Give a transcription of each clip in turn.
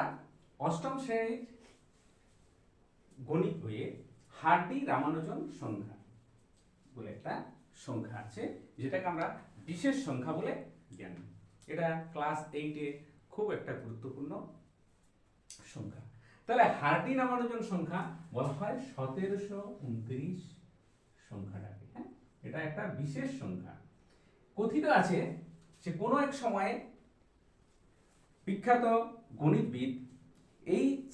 আমরা অষ্টম শ্রেণির গণিত হয়ে হার্ডি রামানুজন সংখ্যা বলে একটা সংখ্যা আছে, যেটাকে আমরা বিশেষ সংখ্যা বলে জানি এটা ক্লাস এইটে খুব একটা গুরুত্বপূর্ণ সংখ্যা। তাহলে হার্ডি রামানুজন সংখ্যা বলা হয় সতেরোশো উনত্রিশ সংখ্যাটাকে হ্যাঁ? এটা একটা বিশেষ সংখ্যা। কথিত আছে সে কোনো এক সময়ে বিখ্যাত গণিতবিদ এইচ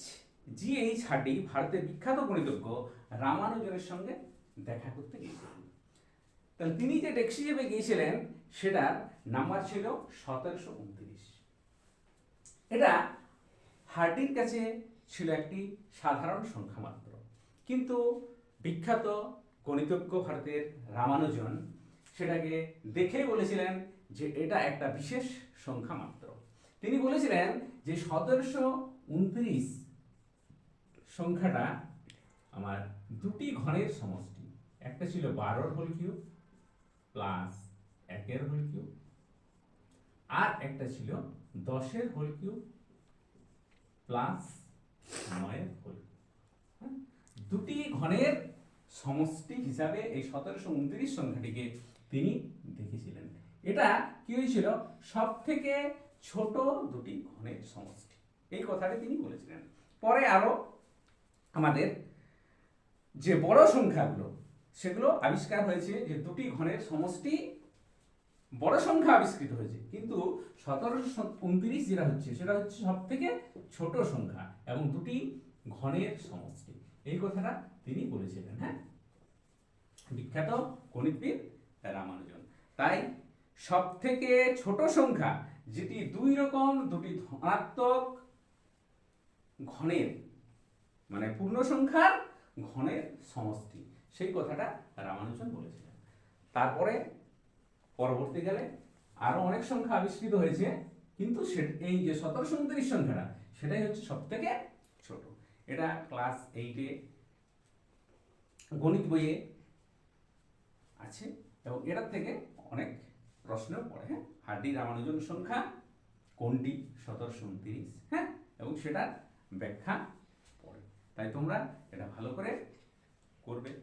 জি এইচ হার্ডি, ভারতের বিখ্যাত গণিতজ্ঞ রামানুজনের সঙ্গে দেখা করতে গিয়েছিলেন। তাহলে তিনি যে চেপে গিয়েছিলেন, সেটার নাম্বার ছিল সতেরোশো উনত্রিশ। এটা হার্ডির কাছে ছিল একটি সাধারণ সংখ্যা মাত্র। কিন্তু বিখ্যাত গণিতজ্ঞ ভারতের রামানুজন সেটাকে দেখেই বলেছিলেন যে এটা একটা বিশেষ সংখ্যা মাত্র। তিনি বলেছিলেন যে সতেরোশো উনত্রিশ সংখ্যাটা আমার দুটি ঘরের সমষ্টি। একটা ছিল বারোর হোল কিউব প্লাস একের হোল কিউব। আর একটা ছিল দশের হোল কিউব প্লাস নয়ের হোল হ্যাঁ? দুটি ঘনের সমষ্টি হিসাবে এই সতেরোশো উনত্রিশ সংখ্যাটিকে তিনি দেখেছিলেন। এটা কি হয়েছিল? সব থেকে ছোট দুটি ঘনের সমষ্টি। এই কথাটি তিনি বলেছিলেন। পরে আরও আমাদের যে বড় সংখ্যাগুলো, সেগুলো আবিষ্কার হয়েছে যে দুটি ঘনের সমষ্টি বড় সংখ্যা আবিষ্কৃত হয়েছে। কিন্তু সতেরোশো উনত্রিশ যেটা হচ্ছে, সেটা হচ্ছে সব থেকে ছোট সংখ্যা এবং দুটি ঘনের সমষ্টি। এই কথাটা তিনি বলেছিলেন হ্যাঁ? বিখ্যাত গণিতবিদ রামানুজন। তাই সব থেকে ছোট সংখ্যা যেটি দুই রকম, দুটি ধনাত্মক ঘনের মানে পূর্ণ সংখ্যার ঘনের সমষ্টি। সেই কথাটা রামানুজন বলেছিলেন। তারপরে পরবর্তীকালে আরও অনেক সংখ্যা আবিষ্কৃত হয়েছে, কিন্তু এই যে সতেরোশো উনত্রিশ সংখ্যাটা, সেটাই হচ্ছে সব থেকে ছোট। এটা ক্লাস এইটে গণিত বইয়ে আছে, এবং এটার থেকে অনেক প্রশ্ন পড়ে হ্যাঁ? হাড্ডি রামানুজন সংখ্যা কোনটি? সতেরোশো উনত্রিশ হ্যাঁ? এবং সেটার ব্যাখ্যা পড়ে। তাই তোমরা এটা ভালো করে করবে।